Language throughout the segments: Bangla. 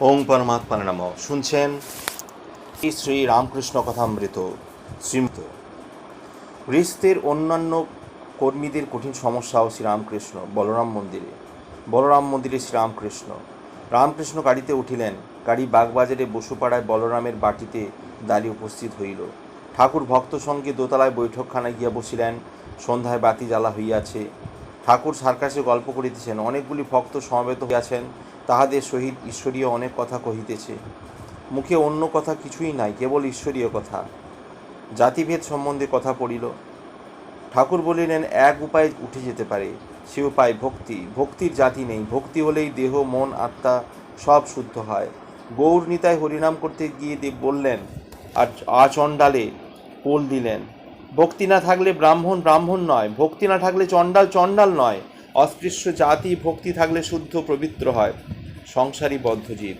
ওং পরমাত্মা নম। শুনছেন শ্রী রামকৃষ্ণ কথামৃত শ্রীমত রিস্তের অন্যান্য কর্মীদের কঠিন সমস্যা ও শ্রীরামকৃষ্ণ, বলরাম মন্দিরে। বলরাম মন্দিরে শ্রীরামকৃষ্ণ। রামকৃষ্ণ গাড়িতে উঠিলেন, গাড়ি বাগবাজারে বসুপাড়ায় বলরামের বাটিতে দাঁড়িয়ে উপস্থিত হইল। ঠাকুর ভক্ত সঙ্গে দোতলায় বৈঠকখানায় গিয়া বসিলেন, সন্ধ্যায় বাতি জ্বালা হইয়াছে। ঠাকুর সার্কাসে গল্প করিতেছেন, অনেকগুলি ভক্ত সমবেত হইয়াছেন তাহাদের সহিত ঈশ্বরীয় অনেক কথা কহিতেছে। মুখে অন্য কথা কিছুই নাই, কেবল ঈশ্বরীয় কথা। জাতিভেদ সম্বন্ধে কথা পড়িল। ঠাকুর বলিলেন, এক উপায় উঠে যেতে পারে, সে উপায় ভক্তি। ভক্তির জাতি নেই, ভক্তি হলেই দেহ, মন, আত্মা সব শুদ্ধ হয়। গৌর নিতায় হরিনাম করতে গিয়ে দেব বললেন, আর আচণ্ডালে পোল দিলেন। ভক্তি না থাকলে ব্রাহ্মণ ব্রাহ্মণ নয়, ভক্তি না থাকলে চণ্ডাল চণ্ডাল নয়। অস্পৃশ্য জাতি, ভক্তি থাকলে শুদ্ধ, পবিত্র হয়। সংসারী বদ্ধজীব।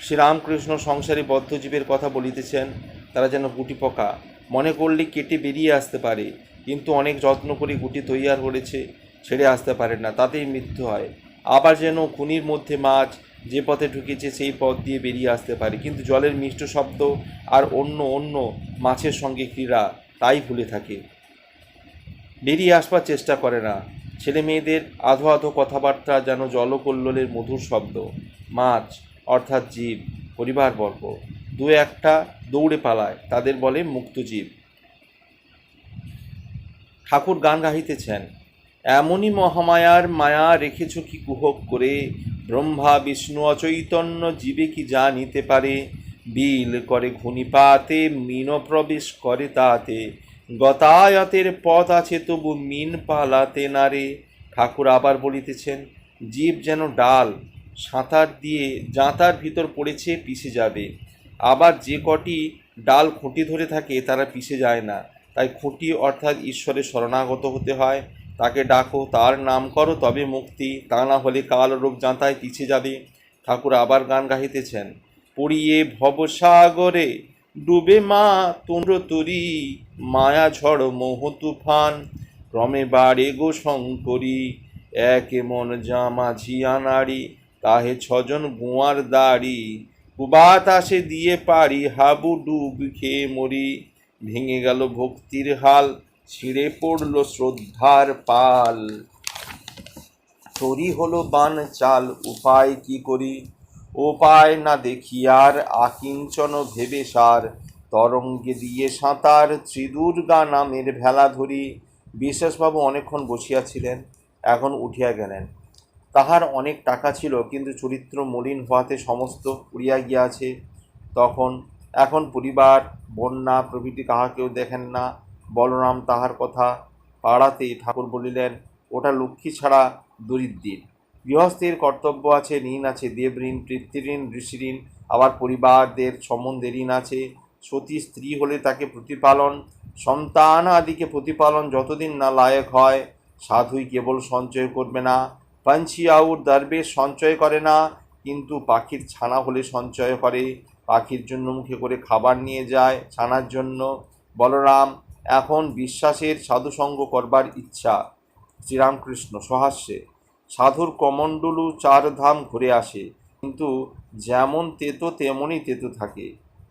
শ্রীরামকৃষ্ণ সংসারী বদ্ধজীবের কথা বলিতেছেন, তারা যেন গুটি পোকা। মনে করলে কেটে বেরিয়ে আসতে পারে, কিন্তু অনেক যত্ন করে গুটি তৈয়ার করেছে, ছেড়ে আসতে পারে না, তাতেই মৃত্যু হয়। আবার যেন খুনির মধ্যে মাছ যে পথে ঢুকেছে, সেই পথ দিয়ে বেরিয়ে আসতে পারে। কিন্তু জলের মিষ্ট শব্দ আর অন্য অন্য মাছের সঙ্গে ক্রীড়া, তাই ভুলে থাকে। বেরিয়ে আসবার চেষ্টা করে না। ছেলে মেয়েদের আধো আধো কথাবার্তা যেন জলকল্লোলের মধুর শব্দ। মাছ, অর্থাৎ জীব, পরিবারবর্গ, দু একটা দৌড়ে পালায়, তাদের বলে মুক্তজীব ঠাকুর গান গাহিতেছেন, এমনই মহামায়ার মায়া রেখেছ কি কুহক করে, ব্রহ্মা, বিষ্ণু, অচৈতন্য জীবে কি যা নিতে পারে? বিল করে ঘূর্ণিপাতে মিন প্রবেশ করে তাতে গতায়তের পথ আছে তবু মিন পালাতে নারে। ঠাকুর আবার বলিতেছেন, জীব যেন ডাল, সাঁতার দিয়ে জাঁতার ভিতর পড়েছে পিষে যাবে। আবার যে কটি ডাল খুঁটি ধরে থাকে তারা পিষে যায় না। তাই খুঁটি অর্থাৎ ঈশ্বরের শরণাগত হতে হয়। তাকে ডাকো, তার নাম করো, তবে মুক্তি। তা না হলে কাল রোগ জাঁতায় পিছিয়ে যাবে। ঠাকুর আবার গান গাহিতেছেন, পড়িয়ে ভবসাগরে ডুবে মা তুন্দ্র তরি মায়া ঝড় মোহ তুফান, ক্রমে বাড়ে গো শঙ্করী। একে মন জামা ঝিয়া নারী তাহে ছজন গুয়ার দাড়ি। কুবাতাসে দিয়ে পারি, হাবু ডুব খেয়ে মরি। ভেঙে গেল ভক্তির হাল, ছিঁড়ে পড়ল শ্রদ্ধার পাল। তরি হলো বান চাল, উপায় কি করি? উপায় না দেখি আর আকিঞ্চন ভেবে সার। তরঙ্গে দিয়ে সাঁতার ত্রিদুর্গা নামের ভেলা ধরি। বিশ্বাসবাবু অনেকক্ষণ বসিয়াছিলেন, এখন উঠিয়া গেলেন। তাহার অনেক টাকা ছিল, কিন্তু চরিত্র মলিন হওয়াতে সমস্ত উড়িয়া গিয়াছে। তখন, এখন পরিবার, বন্যা প্রভৃতি কাহাকেও দেখেন না, বলরাম তাহার কথা পাড়াতে ঠাকুর বলিলেন, ওটা লক্ষ্মী ছাড়া দরিদ্রের। গৃহস্থের কর্তব্য আছে, ঋণ আছে, দেবঋণ, পিতৃঋণ, ঋষিঋণ, আবার পরিবারদের সম্বন্ধে ঋণ আছে। সতী স্ত্রী হলে তাকে প্রতিপালন, সন্তান আদিকে প্রতিপালন যতদিন না লায়ক হয়, সাধুই কেবল সঞ্চয় করবে না। পাঞ্চি আউর দরবেশ সঞ্চয় করে না, কিন্তু পাখির ছানা হলে সঞ্চয় করে। পাখির জন্য মুখে করে খাবার নিয়ে যায় ছানার জন্য। বলরাম, এখন বিশ্বাসের সাধুসঙ্গ করবার ইচ্ছা। শ্রীরামকৃষ্ণ সহাস্যে, সাধুর কমণ্ডলু চার ধাম ঘুরে আসে, কিন্তু যেমন তেতো তেমনই তেতো থাকে।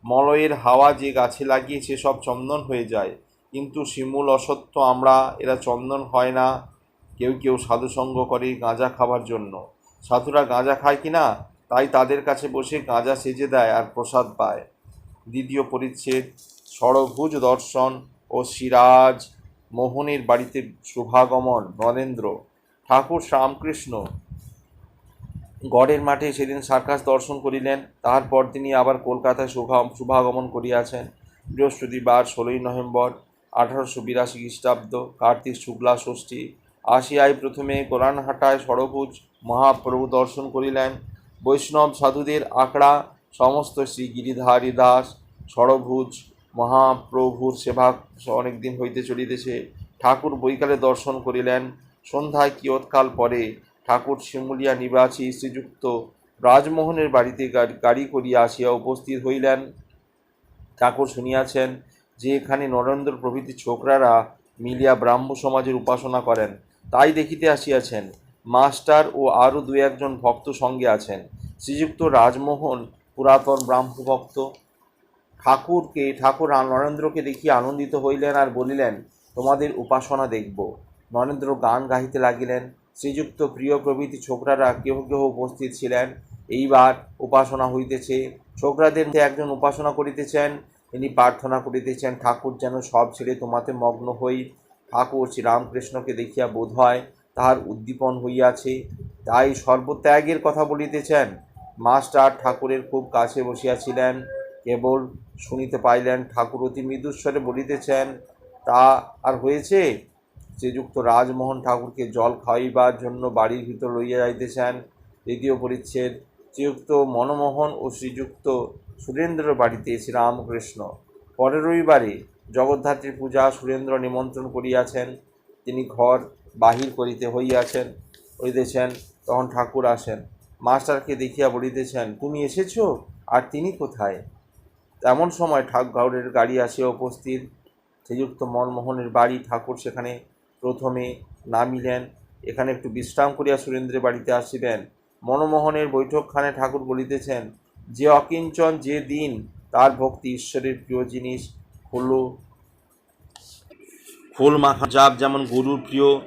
মলয়ের হাওয়া যে গাছে লাগিয়েছে সব চন্দন হয়ে যায়। কিন্তু শিমুল অসত্য, আমরা, এরা চন্দন হয় না। কেউ কেউ সাধুসঙ্গ করে গাঁজা খাবার জন্য। সাধুরা গাঁজা খায় কি না? তাই তাদের কাছে বসে গাঁজা সেজে দেয় আর প্রসাদ পায়। দ্বিতীয় পরিচ্ছেদ, ষড়ভুজ দর্শন ও সিরাজ, মোহনের বাড়িতে শুভাগমন, নরেন্দ্র। ঠাকুর শ্যামকৃষ্ণ গড়ের মাঠে সেদিন সার্কাস দর্শন করিলেন, তারপর তিনি আবার কলকাতায় শুভা শুভাগমন করিয়াছেন। বৃহস্পতিবার ষোলোই নভেম্বর আঠারোশো বিরাশি খ্রিস্টাব্দ, কার্তিক শুক্লা ষষ্ঠী আসিয়ায় প্রথমে কোরআনহাটায় ষড়ভুজ মহাপ্রভু দর্শন করিলেন। বৈষ্ণব সাধুদের আঁকড়া সমস্ত শ্রী গিরিধারী দাস, ষড়ভুজ মহাপ্রভুর সেবা অনেকদিন হইতে চলিতেছে। ঠাকুর বৈকালে দর্শন করিলেন। সন্ধ্যায় কিয়ৎকাল পরে ঠাকুর শিমুলিয়া নিবাসী শ্রীযুক্ত রাজমোহনের বাড়িতে গাড়ি করিয়া আসিয়া উপস্থিত হইলেন। ঠাকুর শুনিয়াছেন যে এখানে নরেন্দ্র প্রভৃতি ছোকরারা মিলিয়া ব্রাহ্ম সমাজের উপাসনা করেন। তাই দেখিতে আসিয়াছেন, মাস্টার ও আরও দু একজন ভক্ত সঙ্গে আছেন। শ্রীযুক্ত রাজমোহন পুরাতন ব্রাহ্মভক্ত। ঠাকুরকে, ঠাকুর নরেন্দ্রকে দেখিয়া আনন্দিত হইলেন আর বলিলেন, তোমাদের উপাসনা দেখব। নরেন্দ্র গান গাহিতে লাগিলেন। শ্রীযুক্ত প্রিয় প্রভৃতি ছোকরারা কেহ কেহ উপস্থিত ছিলেন। এইবার উপাসনা হইতেছে। ছোকরাদের মধ্যে একজন উপাসনা করিতেছেন, তিনি প্রার্থনা করিতেছেন, ঠাকুর যেন সব ছেড়ে তোমাতে মগ্ন হই। ঠাকুর শ্রীরামকৃষ্ণকে দেখিয়া বোধ হয় তাহার উদ্দীপন হইয়াছে। তাই সর্বত্যাগের কথা বলিতেছেন। মাস্টার ঠাকুরের খুব কাছে বসিয়াছিলেন। কেবল শুনিতে পাইলেন, ঠাকুর অতি মৃদুস্বরে বলিতেছেন, তা আর হয়েছে? শ্রীযুক্ত রাজমোহন ঠাকুরকে জল খাওয়াইবার জন্য বাড়ির ভিতর লইয়া যাইতেছেন। দ্বিতীয় পরিচ্ছেদ, শ্রীযুক্ত মনমোহন ও শ্রীযুক্ত সুরেন্দ্র বাড়িতে শ্রীরামকৃষ্ণ। পরের রবিবারে জগদ্ধাত্রীর পূজা সুরেন্দ্র নিমন্ত্রণ করিয়াছেন। তিনি ঘর বাহির করিতে হইয়াছেন, হইতেছেন, তখন ঠাকুর আসেন। মাস্টারকে দেখিয়া বলিতেছেন, তুমি এসেছ? আর তিনি কোথায়? এমন সময় ঠাকুরের গাড়ি আসিয়া উপস্থিত। শ্রীযুক্ত মনমোহনের বাড়ি ঠাকুর সেখানে প্রথমে নামিলেন। এখানে একটু বিশ্রাম করিয়া সুরেন্দ্রের বাড়িতে আসিবেন। মনমোহনের বৈঠকখানে ঠাকুর বলিতেছেন, যে অকিঞ্চন যে দিন, তার ভক্তি ঈশ্বরের প্রিয় জিনিস হলো ফুল মাখা জাপ যেমন গরুর প্রিয়।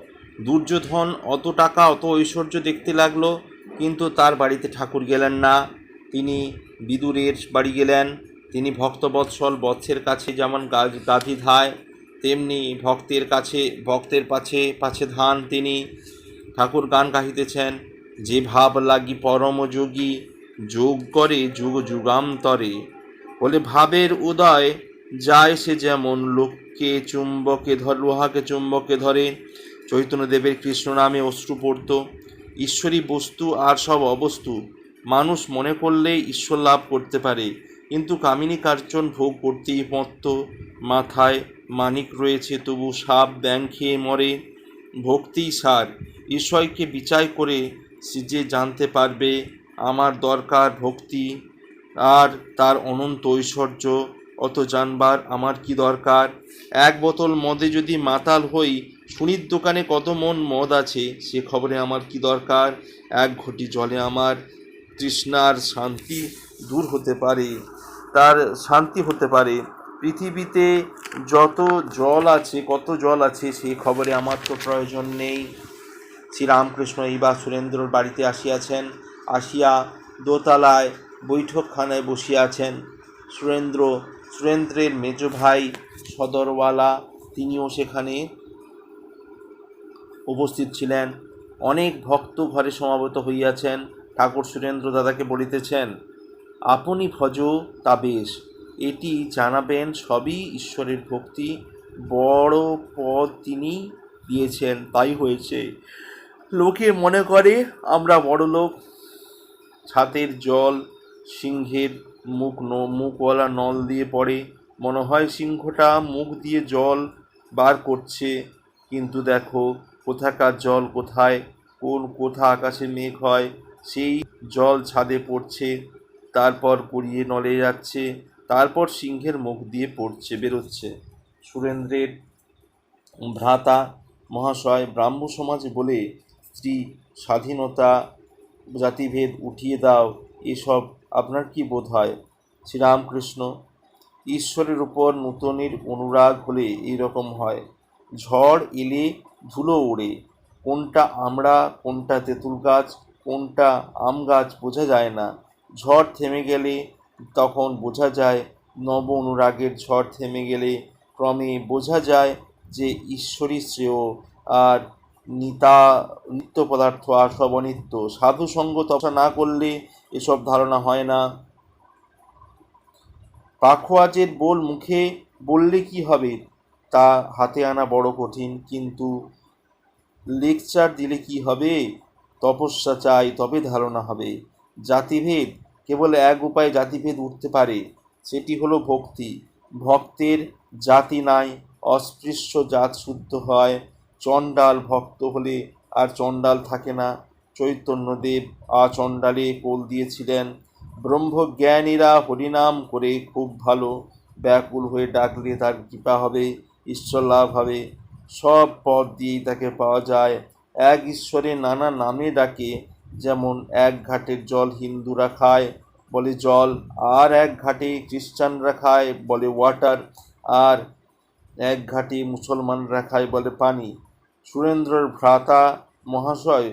দুর্যোধন অত টাকা, অত ঐশ্বর্য দেখতে লাগল, কিন্তু তার বাড়িতে ঠাকুর গেলেন না। তিনি বিদুরের বাড়ি গেলেন। তিনি ভক্তবৎসল বৎসের কাছে যেমন গা- গাভী ধায় তেমনি ভক্তের কাছে, ভক্তের পাছে পাছে ধান তিনি ঠাকুর গান গাহিতেছেন। যে ভাব লাগি পরম যোগী, যোগ করে যুগ যুগান্তরে। বলে ভাবের উদয় যায় সে যেমন লোককে চুম্বকে ধর, লোহাকে চুম্বকে ধরে। চৈতন্যদেবের কৃষ্ণ নামে অশ্রু পড়ত ঈশ্বরী বস্তু আর সব অবস্তু। মানুষ মনে করলে ঈশ্বর লাভ করতে পারে। কিন্তু কামিনী কার্চন ভোগ করতেই মত্ত। মাথায় মানিক রয়েছে, তবু সাপ ব্যাং খেয়ে মরে। ভক্তিই সার, ঈশ্বরকে বিচার করে যে জানতে পারবে আমার দরকার ভক্তি। আর তার অনন্ত ঐশ্বর্য, অত জানবার আমার কি দরকার? এক বোতল মদে যদি মাতাল হই, সুনির দোকানে কত মন মদ আছে, সে খবরে আমার কি দরকার? এক ঘটি জলে আমার তৃষ্ণার শান্তি দূর হতে পারে। তার শান্তি হতে পারে। পৃথিবীতে যত জল আছে, কত জল আছে, সেই খবরে আমার তো প্রয়োজন নেই। শ্রীরামকৃষ্ণ এইবার সুরেন্দ্রর বাড়িতে আসিয়াছেন, আসিয়া দোতলায় বৈঠকখানায় বসিয়াছেন সুরেন্দ্র, সুরেন্দ্রের মেজ ভাই সদরওয়ালা, তিনিও সেখানে উপস্থিত ছিলেন। অনেক ভক্ত ঘরে সমাবেত হইয়াছেন। ঠাকুর সুরেন্দ্র দাদাকে বলিতেছেন আপনি ভজ তা বেশ। এটি জানাবেন সবই ঈশ্বরের ভক্তি। বড় পদ তিনি দিয়েছেন, তাই হয়েছে। লোকে মনে করে আমরা বড় লোক ছাতের জল সিংহের মুখ ন- মুখওয়ালা নল দিয়ে পড়ে। মনে হয় সিংহটা মুখ দিয়ে জল বার করছে। কিন্তু দেখো কোথাকার জল কোথায়? কোন কোথা আকাশে মেঘ হয়? সেই জল ছাদে পড়ছে। তারপর কুড়িয়ে নলে যাচ্ছে, তারপর সিংহের মুখ দিয়ে পড়ছে, বেরোচ্ছে। সুরেন্দ্রের ভ্রাতা মহাশয় ব্রাহ্ম সমাজ বলে, স্ত্রী, স্বাধীনতা জাতিভেদ উঠিয়ে দাও, এসব আপনার কি বোধ হয়? শ্রীরামকৃষ্ণ, ঈশ্বরের উপর নূতনের অনুরাগ হলে এইরকম হয়। ঝড় এলে ধুলো ওড়ে। কোনটা আমড়া কোনটা তেঁতুল গাছ, কোনটা আম গাছ বোঝা যায় না। ঝড় থেমে গেলে তখন বোঝা যায়, নব অনুরাগের ঝড় থেমে গেলে ক্রমে বোঝা যায় যে ঈশ্বরী শ্রেয়। আর নিতা, নিত্য পদার্থ আর সব অনিত্য। সাধু সঙ্গ তপস্যা না করলে এসব ধারণা হয় না। পাখোয়াজের বোল মুখে বললে কি হবে? তা হাতে আনা বড় কঠিন, কিন্তু লেকচার দিলে কি হবে? তপস্যা চাই তবে ধারণা হবে। জাতিভেদ কেবল এক উপায়ে জাতিভেদ উঠতে পারে, সেটি হলো ভক্তি। ভক্তের জাতি নাই, অস্পৃশ্য জাত শুদ্ধ হয়। চণ্ডাল ভক্ত হলে আর চণ্ডাল থাকে না। চৈতন্যদেব আচণ্ডালে কোল দিয়েছিলেন। ব্রহ্মজ্ঞানীরা হরিনাম করে খুব ভালো, ব্যাকুল হয়ে ডাকলে তার কৃপা হবে, ঈশ্বর লাভ হবে। সব পথ দিয়েই তাকে পাওয়া যায়। এক ঈশ্বরে নানা নামে ডাকে যেমন এক ঘাটের জল হিন্দুরা খায়, বলে জল, আর এক ঘাটে খ্রিস্টানরা খায়, বলে ওয়াটার আর এক ঘাটে মুসলমানরা খায়, বলে পানি। সুরেন্দ্রর ভ্রাতা মহাশয়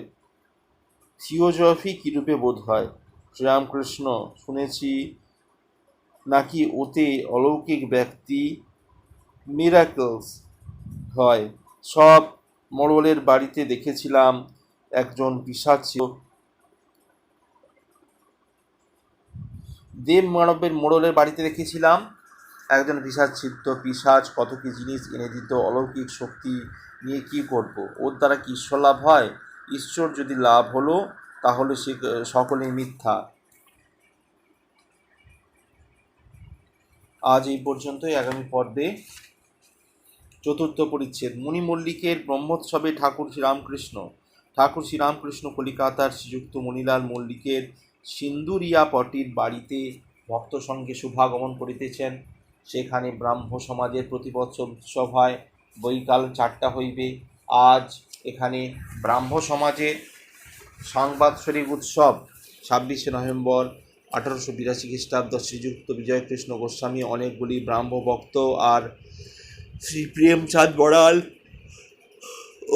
থিওজফি কীরূপে বোধ হয়? শ্রীরামকৃষ্ণ, শুনেছি নাকি ওতে অলৌকিক ব্যক্তি মিরাকলস হয়। সব মোড়লের বাড়িতে দেখেছিলাম একজন পিসাচ দেব মানবের মোড়লের বাড়িতে দেখেছিলাম একজন পিসাচ ছিদ্দ পিসাচ কত কি জিনিস এনে দিত, অলৌকিক শক্তি নিয়ে কি করব? ওর দ্বারা কি ঈশ্বর লাভ হয়? ঈশ্বর যদি লাভ হলো, তাহলে সে সকলেই মিথ্যা। আজ এই পর্যন্তই, আগামী পর্বে। চতুর্থ পরিচ্ছেদ। মুনি মল্লিকের ব্রহ্মোৎসবে ঠাকুর শ্রীরামকৃষ্ণ। ঠাকুর শ্রীরামকৃষ্ণ কলিকাতার শ্রীযুক্ত মণিলাল মল্লিকের সিন্দুরিয়া পটির বাড়িতে ভক্ত সঙ্গে শুভাগমন করিতেছেন। সেখানে ব্রাহ্ম সমাজের প্রতি বৎসর উৎসব হয় বৈকাল চারটা হইবে। আজ এখানে ব্রাহ্ম সমাজের সাংবাৎসরিক উৎসব, ছাব্বিশে নভেম্বর আঠারোশো বিরাশি খ্রিস্টাব্দ, শ্রীযুক্ত বিজয়কৃষ্ণ গোস্বামী অনেকগুলি ব্রাহ্ম ভক্ত আর শ্রী প্রেমচাঁদ বড়াল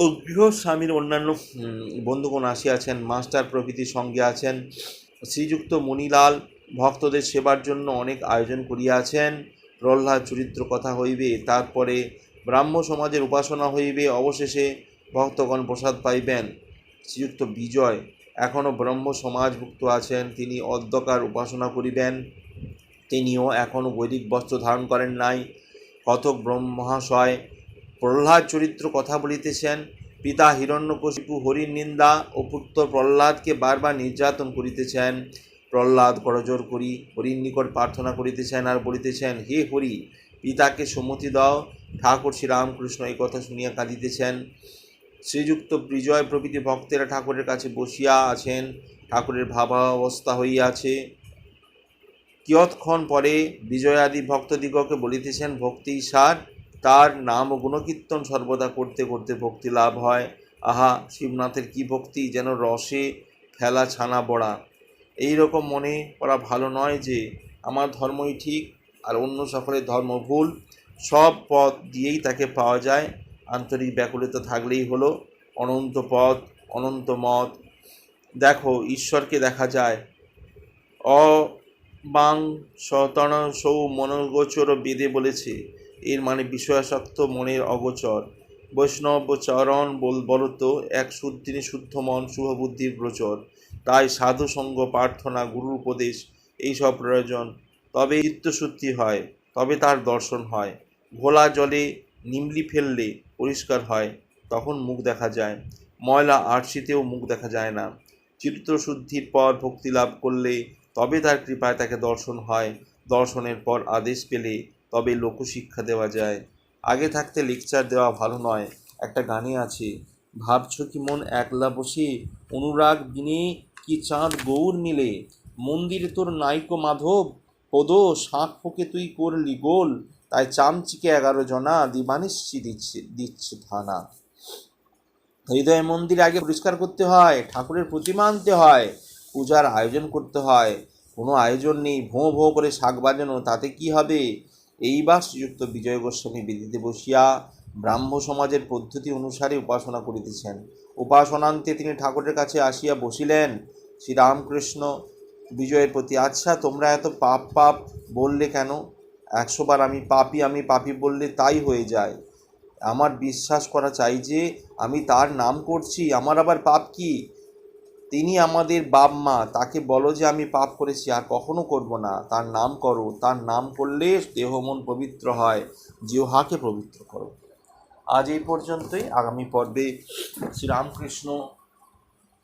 ও গৃহস্বামীর অন্যান্য বন্ধুগণ আসিয়াছেন, মাস্টার প্রভৃতির সঙ্গে আছেন। শ্রীযুক্ত মণিলাল ভক্তদের সেবার জন্য অনেক আয়োজন করিয়াছেন। প্রহ্লাদ চরিত্র কথা হইবে, তারপরে ব্রাহ্ম সমাজের উপাসনা হইবে, অবশেষে ভক্তগণ প্রসাদ পাইবেন। শ্রীযুক্ত বিজয় এখনও ব্রহ্ম সমাজভুক্ত আছেন, তিনি অধ্যকার উপাসনা করিবেন। তিনিও এখনও বৈদিক বস্ত্র ধারণ করেন নাই। কতক ব্রহ্মহাশয় প্রহ্লাদ চরিত্র কথা বলিতেছেন পিতা হিরণ্যকশিপু হরির নিন্দা ও পুত্র প্রহ্লাদকে বারবার নির্যাতন করিতেছেন। প্রহ্লাদ করজোর করি, হরির নিকট প্রার্থনা করিতেছেন আর বলিতেছেন, হে হরি, পিতাকে সম্মতি দাও। ঠাকুর শ্রীরামকৃষ্ণ এই কথা শুনিয়া কাঁদিতেছেন। শ্রীযুক্ত বিজয় প্রভৃতি ভক্তেরা ঠাকুরের কাছে বসিয়া আছেন। ঠাকুরের ভাবাবস্থা হইয়াছে। কিয়ৎক্ষণ পরে বিজয়াদি ভক্তদিগকে বলিতেছেন, ভক্তি সার তার নাম ও গুণকীর্তন সর্বদা করতে করতে ভক্তি লাভ হয়। আহা, শিবনাথের কি ভক্তি, যেন রসে ফেলা ছানা বড়া। এই রকম মনে করা ভালো নয় যে, আমার ধর্মই ঠিক আর অন্য সকলের ধর্ম ভুল। সব পথ দিয়েই তাকে পাওয়া যায়। আন্তরিক ব্যাকুলতা থাকলেই হলো অনন্ত পথ, অনন্ত মত। দেখো, ঈশ্বরকে দেখা যায়। অ বাং সতন সৌ মনোগোচর বেদে বলেছে এর মানে বিষয়াসক্ত মনের অগোচর। বৈষ্ণব চরণ বল, বলতো, এক শুদ্ধিনী শুদ্ধ মন, শুভবুদ্ধির প্রচর। তাই সাধু সঙ্গ, প্রার্থনা, গুরুর উপদেশ, এইসব প্রয়োজন। তবে চিত্তশুদ্ধি হয়, তবে তার দর্শন হয়। ঘোলা জলে নিমলি ফেললে পরিষ্কার হয়, তখন মুখ দেখা যায়। ময়লা আরশিতেও মুখ দেখা যায় না। চিত্তশুদ্ধির পর ভক্তি লাভ করলে তবে তার কৃপায় তাকে দর্শন হয়। দর্শনের পর আদেশ পেলে তবে লোকশিক্ষা দেওয়া যায়। আগে থাকতে লেকচার দেওয়া ভালো নয়। একটা গানে আছে, ভাবছ কি মন একলা বসে? অনুরাগ দিনে কি চাঁদ গৌর মিলে? মন্দিরে তোর নাইকো মাধব? পদ শাঁখ ফোকে তুই করলি গোল। তাই চামচিকে এগারো জনা দিবানিশ্চি দিচ্ছে দিচ্ছে থানা। হৃদয় মন্দির আগে পরিষ্কার করতে হয়, ঠাকুরের প্রতিমা আনতে হয়, পূজার আয়োজন করতে হয়। কোনো আয়োজন নেই, ভোঁ ভোঁ করে শাক বাজানো, তাতে কি হবে? এইবার শ্রীযুক্ত বিজয় গোস্বামী বেদিতে বসিয়া ব্রাহ্ম সমাজের পদ্ধতি অনুসারে উপাসনা করিতেছেন। উপাসনান্তে তিনি ঠাকুরের কাছে আসিয়া বসিলেন, শ্রীরামকৃষ্ণ, বিজয়ের প্রতি আচ্ছা তোমরা এত পাপ পাপ বললে কেন? একশোবার আমি পাপি আমি পাপি বললে তাই হয়ে যায়। আমার বিশ্বাস করা চাই যে, আমি তার নাম করছি, আমার আবার পাপ কি? তিনি আমাদের বাপ মা, তাকে বলো যে আমি পাপ করেছি, আর কখনো করব না। তার নাম করো। তার নাম করলে দেহ মন পবিত্র হয়। জিহাকে পবিত্র করো। আজ এই পর্যন্তই। আগামী পর্বে শ্রীরামকৃষ্ণ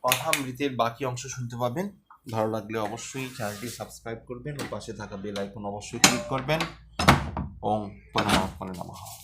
কথামৃতের বাকি অংশ শুনতে পাবেন। ভালো লাগলে অবশ্যই চ্যানেলটি সাবস্ক্রাইব করবেন ও পাশে থাকা বেল আইকন অবশ্যই ক্লিক করবেন। ওম পরমাত্মা নমঃ।